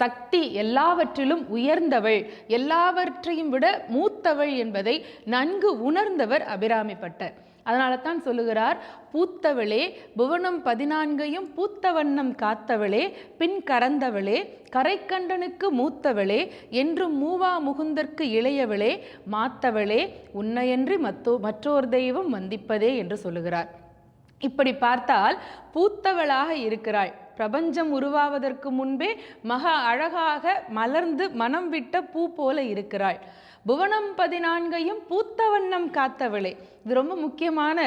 சக்தி எல்லாவற்றிலும் உயர்ந்தவள் எல்லாவற்றையும் விட மூத்தவள் என்பதை நன்கு உணர்ந்தவர் அபிராமிப்பட்டர் அதனால தான் சொல்லுகிறார் பூத்தவளே புவனம் பதினான்கையும் பூத்த வண்ணம் காத்தவளே பின் கறந்தவளே கரைக்கண்டனுக்கு மூத்தவளே என்றும் மூவா முகுந்தற்கு இளையவளே மாத்தவளே உன்னையன்றி மத்தோ மற்றோர் தெய்வம் வந்திப்பதே என்று சொல்லுகிறார். இப்படி பார்த்தால் பூத்தவளாக இருக்கிறாள். பிரபஞ்சம் உருவாவதற்கு முன்பே மகா அழகாக மலர்ந்து மனம் விட்ட பூ போல இருக்கிறாள். புவனம் பதினான்கையும் பூத்த வண்ணம் காத்தவளே. இது ரொம்ப முக்கியமான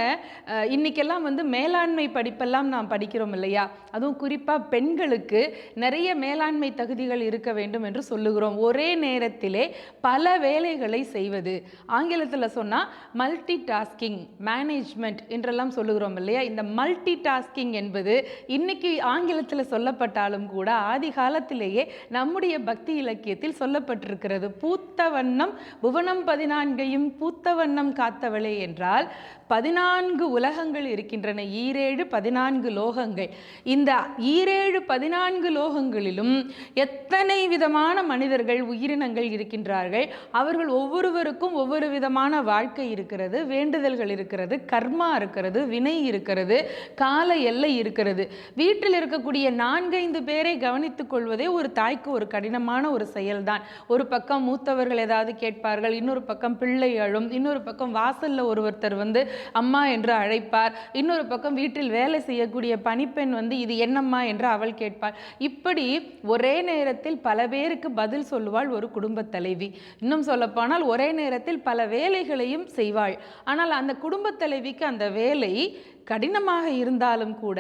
இன்னைக்கெல்லாம் வந்து மேலாண்மை படிப்பெல்லாம் நாம் படிக்கிறோம் இல்லையா? அதுவும் குறிப்பாக பெண்களுக்கு நிறைய மேலாண்மை தகுதிகள் இருக்க வேண்டும் என்று சொல்லுகிறோம். ஒரே நேரத்திலே பல வேலைகளை செய்வது. ஆங்கிலத்தில் சொன்னால் மல்டி டாஸ்கிங் மேனேஜ்மெண்ட் என்றெல்லாம் சொல்லுகிறோம் இல்லையா? இந்த மல்டி டாஸ்கிங் என்பது இன்னைக்கு ஆங்கிலத்தில் சொல்லப்பட்டாலும் கூட ஆதி காலத்திலேயே நம்முடைய பக்தி இலக்கியத்தில் சொல்லப்பட்டிருக்கிறது. பூத்த வண்ணம் புவனம் பதினான்கையும் பூத்த வண்ணம் காத்தவளே என்றால் பதினான்கு உலகங்கள் இருக்கின்றன. ஈரேழு பதினான்கு லோகங்கள். இந்த ஈரேழு பதினான்கு லோகங்களிலும் எத்தனை விதமான மனிதர்கள் உயிரினங்கள் இருக்கின்றார்கள்? அவர்கள் ஒவ்வொருவருக்கும் ஒவ்வொரு விதமான வாழ்க்கை இருக்கிறது வேண்டுதல்கள் இருக்கிறது கர்மா இருக்கிறது வினை இருக்கிறது கால எல்லை இருக்கிறது. வீட்டில் இருக்க இருக்கக்கூடிய நான்கைந்து பேரை கவனித்துக் கொள்வதே ஒரு தாய்க்கு ஒரு கடினமான ஒரு செயல்தான். ஒரு பக்கம் மூத்தவர்கள் ஏதாவது கேட்பார்கள் இன்னொரு பக்கம் பிள்ளை அழும் இன்னொரு பக்கம் வாசல்ல ஒருவர்த்தர் வந்து அம்மா என்று அழைப்பார் இன்னொரு பக்கம் வீட்டில் வேலை செய்யக்கூடிய பணிப்பெண் வந்து இது என்னம்மா என்று அவள் கேட்பாள். இப்படி ஒரே நேரத்தில் பல பேருக்கு பதில் சொல்லுவாள் ஒரு குடும்பத் தலைவி. இன்னும் சொல்லப்போனால் ஒரே நேரத்தில் பல வேலைகளையும் செய்வாள். ஆனால் அந்த குடும்பத் தலைவிக்கு அந்த வேலை கடினமாக இருந்தாலும் கூட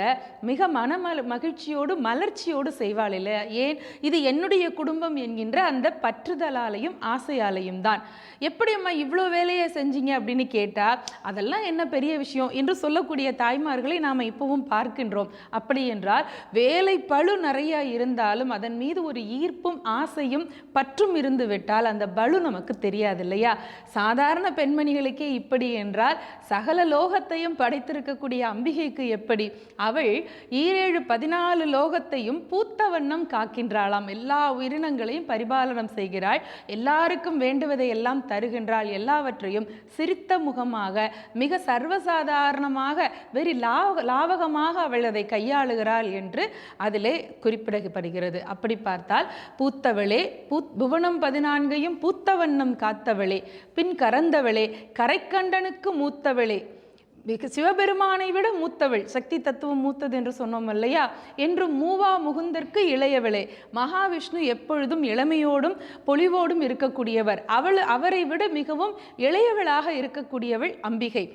மிக மனமல மகிழ்ச்சியோடு மலர்ச்சியோடு செய்வாள் இல்லை ஏன்? இது என்னுடைய குடும்பம் என்கின்ற அந்த பற்றுதலாலையும் ஆசையாலையும் தான். எப்படி அம்மா இவ்வளோ வேலையை செஞ்சீங்க அப்படின்னு கேட்டால் அதெல்லாம் என்ன பெரிய விஷயம்? என்று சொல்லக்கூடிய தாய்மார்களை நாம் இப்பவும் பார்க்கின்றோம். அப்படி என்றால் வேலை பளு நிறைய இருந்தாலும் அதன் மீது ஒரு ஈர்ப்பும் ஆசையும் பற்றும் இருந்து விட்டால் அந்த பலு நமக்கு தெரியாது இல்லையா? சாதாரண பெண்மணிகளுக்கே இப்படி என்றால் சகல லோகத்தையும் படைத்திருக்கக்கூடிய அம்பிகைக்கு எப்படி? அவள் ஈரேழு பதினாலு லோகத்தையும் பூத்த வண்ணம் காக்கின்றாளாம். எல்லா உயிரினங்களையும் பரிபாலனம் செய்கிறாள். எல்லாருக்கும் வேண்டுவதை எல்லாம் தருகின்றாள். எல்லாவற்றையும் சிரித்த முகமாக மிக சர்வசாதாரணமாக வெறி லாவ லாவகமாக அவள் அதை கையாளுகிறாள் என்று அதிலே குறிப்பிடப்படுகிறது. அப்படி பார்த்தால் பூத்தவளே பூத் புவனம் பதினான்கையும் பூத்த வண்ணம் காத்தவளே பின் கறந்தவளே கரைக்கண்டனுக்கு மூத்தவளே சிவபெருமானை விட மூத்தவள் சக்தி தத்துவம் மூத்தது என்று சொன்னோம் இல்லையா? என்று மூவா முகுந்தற்கு இளையவளே மகாவிஷ்ணு எப்பொழுதும் இளமையோடும் பொலிவோடும் இருக்கக்கூடியவர். அவள் அவரை விட மிகவும் இளையவளாக இருக்கக்கூடியவள் அம்பிகை.